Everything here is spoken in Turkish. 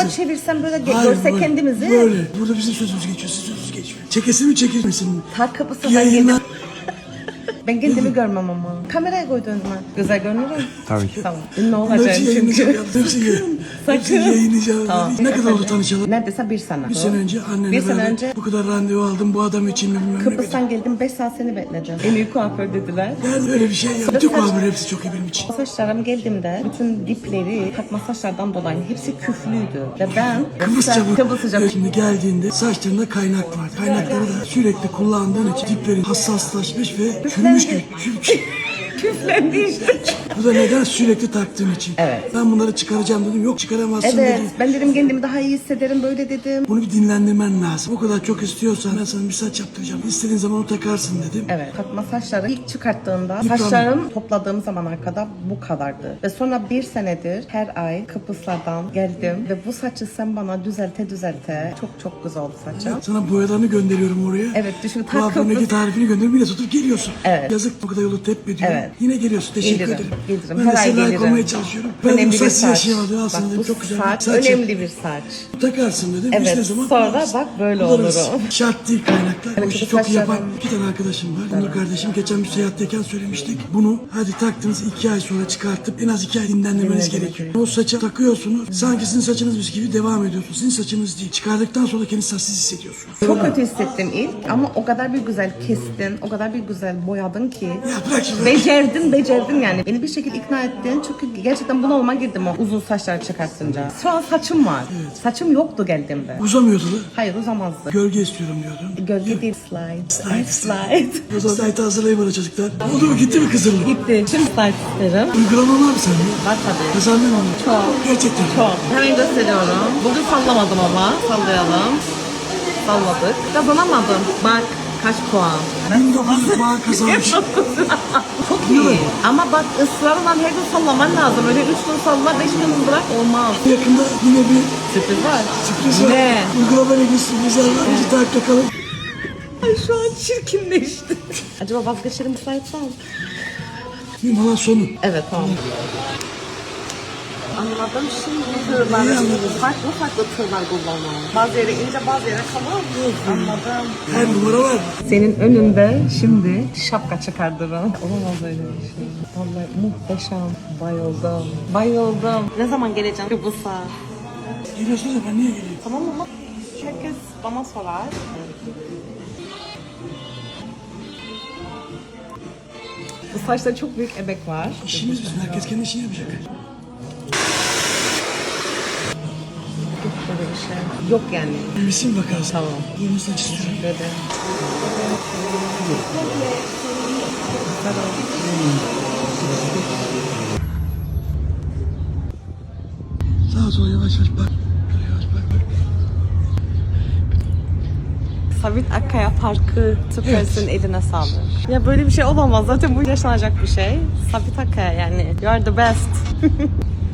tarafa çevirsem böyle ge- Hayır, görsek böyle, kendimizi. Böyle. Burada bizim sözümüz geçiyor. Sizin sözünüz geçmiyor. Çekesin mi çekilmesin mi? Tar kapısından Yayınlar. geldim. Ben kendimi görmem ama. Kameraya koydu önüme. Güzel görünüyor mu? Tabii ki. Tamam. Ünlü Bunları olacaksın yayınlayacağım. çünkü. Yayın- Sakın. yayınlayacağım. Tamam. Ne kadar oldu tanışalım? Neredeyse bir sene. Bir sene önce annene Bir sene önce bu kadar randevu aldım bu adam için bilmem ne. Kıbrıs'tan geldim 5 saat seni bekledim. En iyi kuaför dediler. Yani öyle bir şey ya. Bütün kuaför hepsi çok iyi benim için. Saçlarım geldiğimde bütün dipleri takma saçlardan dolayı hepsi küflüydü. Ve ben Kıbrısça bu. Kıbrısça Şimdi geldiğinde saçlarında kaynak var. Kaynakları da sürekli kullandığın için diplerin hassaslaşmış ve çürümüş gibi. küflendi işte. Bu da neden sürekli taktığın için. Evet. Ben bunları çıkaracağım dedim. Yok çıkaramazsın Evet dedi. ben dedim kendimi daha iyi hissederim böyle dedim. Bunu bir dinlendirmen lazım. O kadar çok istiyorsan ben sana bir saç yaptıracağım. İstediğin zaman onu takarsın dedim. Evet takma saçları ilk çıkarttığımda Yıprandı. saçlarım topladığım zamana kadar bu kadardı. Ve sonra bir senedir her ay Kıbrıslardan geldim ve bu saçı sen bana düzelte düzelte çok çok güzel oldu saçım. Sana boyalarını gönderiyorum oraya. Evet, düşün, Kuaföründeki Kıbrıs- tarifini gönderiyorum. Yine tutup geliyorsun. Evet. Yazık bu kadar yolu tep ediyor. Evet. Yine geliyorsun. Teşekkür Gelirim, ederim. gelirim. Ben Her de ay gelirim. olmaya çalışıyorum. Ben Önemli bu bir saç saç. yaşayamadım. Bak bu Çok güzel. saç önemli bir saç. Takarsın dedim. Evet, İşte zaman sonra kullanırsın. bak böyle Kullanırız. olurum. Şart değil kaynaklar. Bu işi çok iyi yapan iki tane arkadaşım var. Onur kardeşim geçen bir seyahatteyken söylemiştik. Bunu hadi taktınız iki ay sonra çıkartıp en az iki ay dinlendirmeniz gerekiyor. O saça takıyorsunuz. Sanki sizin saçınızmış gibi devam ediyorsunuz. Sizin saçınız değil. Çıkardıktan sonra kendinizi saçsız hissediyorsunuz. Çok kötü hissettim ilk ama o kadar bir güzel kestin, o kadar bir güzel boyadın ki. Ya bırak şunu. Becerdin, becerdin yani. Beni bir şekilde ikna ettin. Çünkü gerçekten bunalıma girdim o uzun saçları çıkartınca. Şu an saçım var. Saçım yoktu geldiğimde. Uzamıyordu da. Hayır uzamazdı. Gölge istiyorum diyordun. Gölge değil slide. Slide. Slide. O zaman site hazırlayın bana çocuklar. Oldu mu gitti mi kızım? Gitti. Şimdi slide isterim. Uygulama var mı sende? Var tabii. Kazandın mı? Çok. Gerçekten. Çok. Hemen gösteriyorum. Bugün sallamadım ama. Sallayalım. Salladık. Kazanamadım. Bak kaç puan. 1900 puan kazanmış. Çok iyi. Ama bak ısrarla her gün sallaman lazım. Öyle üç gün salla, beş gün bırak olmaz. Yakında yine bir Sürpriz var. sürpriz var. Ne? Uygulamayla bir sürprizler var. Bizi takipte kalın. Ay şu an çirkinleşti. Acaba vazgeçelim sayetsem? Mühim olan sonu. Evet tamam. Anladım şimdi tığları. Farklı farklı tığlar kullanmam. Bazı yere ince bazı yere kalın. Anladım. Her numara var. Senin önünde şimdi şapka çıkardırım. Olamaz öyle bir şey. Vallahi muhteşem. Bayıldım. Bayıldım. Ne zaman geleceğim Kıbrıs'a? Geliyorsunuz ben niye geleyim? Tamam ama herkes bana sorar. Bu saçta çok büyük emek var. İşimiz bizim. Herkes kendi işini yapacak. Şey. Yok yani. Misin bakarsın. Tamam. Bunu saç istiyorum. Böyle. Sağa sola yavaş yavaş bak. Böyle yavaş bak bak. Savit Akkaya Parkı süpersin eline sağlık. Ya böyle bir şey olamaz. Zaten bu yaşanacak bir şey. Savit Akkaya yani. You are the best.